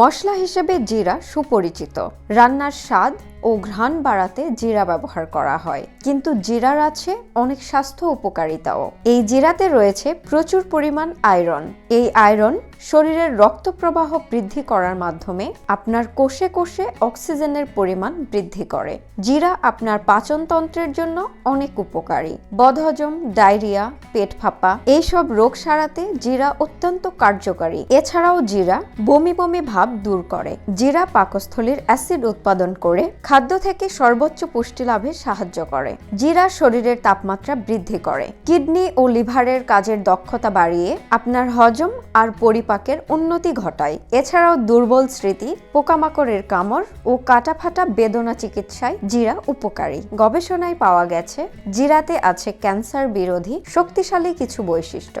মশলা হিসেবে জিরা সুপরিচিত। রান্নার স্বাদ ও ঘ্রাণ বাড়াতে জিরা ব্যবহার করা হয়। কিন্তু জিরার আছে অনেক স্বাস্থ্য উপকারিতাও। এই জিরাতে রয়েছে প্রচুর পরিমাণ আয়রন। এই আয়রন শরীরের রক্ত প্রবাহ বৃদ্ধি করার মাধ্যমে আপনার কোষে কোষে অক্সিজেনের পরিমাণ বৃদ্ধি করে। জিরা আপনার পাচনতন্ত্রের জন্য অনেক উপকারী। বদহজম, ডায়রিয়া, পেট ফাঁপা, এইসব রোগ সারাতে জিরা অত্যন্ত কার্যকারী। এছাড়াও জিরা বমি বমি ভাব দূর করে। জিরা পাকস্থলীর অ্যাসিড উৎপাদন করে খাদ্য থেকে সর্বোচ্চ পুষ্টি লাভে সাহায্য করে। জিরা শরীরের তাপমাত্রা বৃদ্ধি করে। কিডনি ও লিভারের কাজের দক্ষতা বাড়িয়ে আপনার হজম আর পরিপাকের উন্নতি ঘটায়। এছাড়াও দুর্বল স্মৃতি, পোকামাকড়ের কামড় ও কাটাফাটা বেদনা চিকিৎসায় জিরা উপকারী। গবেষণায় পাওয়া গেছে, জিরাতে আছে ক্যান্সার বিরোধী শক্তিশালী কিছু বৈশিষ্ট্য।